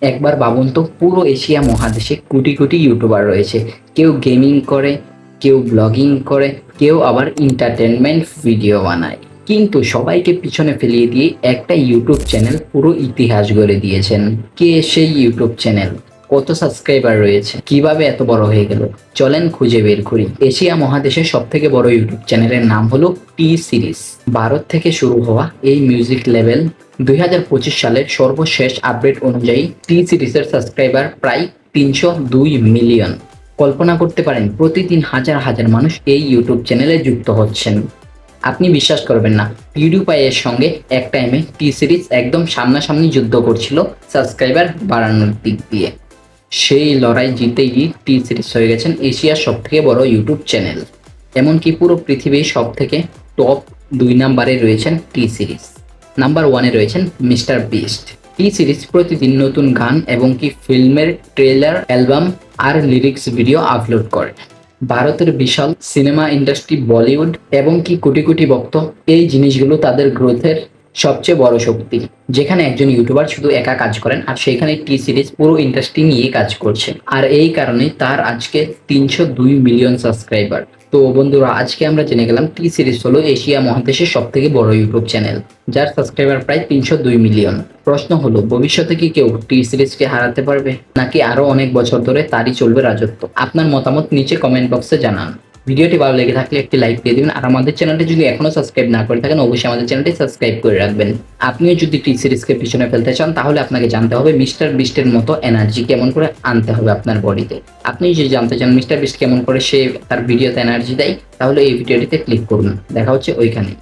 একবার ভাবুন তো, পুরো এশিয়া মহাদেশে কোটি কোটি ইউটিউবার রয়েছে। কেউ গেমিং করে, কেউ ব্লগিং করে, কেউ আবার এন্টারটেনমেন্ট ভিডিও বানায়। কিন্তু সবাইকে পিছনে ফেলিয়ে দিয়ে একটা ইউটিউব চ্যানেল পুরো ইতিহাস গড়ে দিয়েছেন। কে সেই ইউটিউব চ্যানেল? কত সাবস্ক্রাইবার রয়েছে, কীভাবে এত বড় হয়ে গেল, চলেন খুঁজে বের করি। এশিয়া মহাদেশের সব থেকে বড় ইউটিউব চ্যানেলের নাম হলো টি সিরিজ ভারত থেকে শুরু হওয়া এই মিউজিক লেভেল দুই হাজার পঁচিশ সালের সর্বশেষ আপডেট অনুযায়ী টি সিরিজের সাবস্ক্রাইবার প্রায় তিনশো দুই মিলিয়ন কল্পনা করতে পারেন, প্রতিদিন হাজার হাজার মানুষ এই ইউটিউব চ্যানেলে যুক্ত হচ্ছেন। আপনি বিশ্বাস করবেন না পিউডিপাইয়ের সঙ্গে এক টাইমে টি সিরিজ একদম সামনাসামনি যুদ্ধ করছিল সাবস্ক্রাইবার বাড়ানোর দিক দিয়ে। সেই লড়াই জিতেই টি সিরিজ হয়ে গেছেন এশিয়ার সব থেকে বড় ইউটিউব চ্যানেল। এমনকি পুরো পৃথিবীর সব থেকে টপ দুই নাম্বারে রয়েছেন টি সিরিজ। নাম্বার ওয়ানে রয়েছেন মিস্টার বিস্ট। টি সিরিজ প্রতিদিন নতুন গান এবং কি ফিল্মের ট্রেলার, অ্যালবাম আর লিরিক্স ভিডিও আপলোড করে। ভারতের বিশাল সিনেমা ইন্ডাস্ট্রি বলিউড এবং কি কোটি কোটি ভক্ত এই জিনিসগুলো তাদের গ্রোথের সবচেয়ে বড় শক্তি, যেখানে একজন ইউটিউবার শুধু একা কাজ করেন আর সেখানে টি সিরিজ পুরো ইন্ডাস্ট্রি নিয়ে কাজ করছে। আর এই কারণে তার আজকে তিনশো দুই মিলিয়ন সাবস্ক্রাইবার তো বন্ধুরা, আজকে আমরা জেনে গেলাম টি সিরিজ হলো এশিয়া মহাদেশের সব থেকে বড় ইউটিউব চ্যানেল যার সাবস্ক্রাইবার প্রায় তিনশো দুই মিলিয়ন প্রশ্ন হলো, ভবিষ্যতে কি কেউ টি সিরিজকে হারাতে পারবে? নাকি আরও অনেক বছর ধরে তারই চলবে রাজত্ব? আপনার মতামত নিচে কমেন্ট বক্সে জানান। ভিডিওটি ভালো লেগে থাকলে একটি লাইক দিয়ে দিবেন। আর আমাদের চ্যানেলটি যদি এখনও সাবস্ক্রাইব না করে থাকেন, অবশ্যই আমাদের চ্যানেলটি সাবস্ক্রাইব করে রাখবেন। আপনিও যদি টি সিরিজকে পিছনে ফেলতে চান, তাহলে আপনাকে জানতে হবে মিস্টার বিস্টের মতো এনার্জি কেমন করে আনতে হবে আপনার বডিতে আপনি যদি জানতে চান মিস্টার বিস্ট কেমন করে সে তার ভিডিওতে এনার্জি দেয়, তাহলে এই ভিডিওটিতে ক্লিক করুন। দেখা হচ্ছে ওইখানে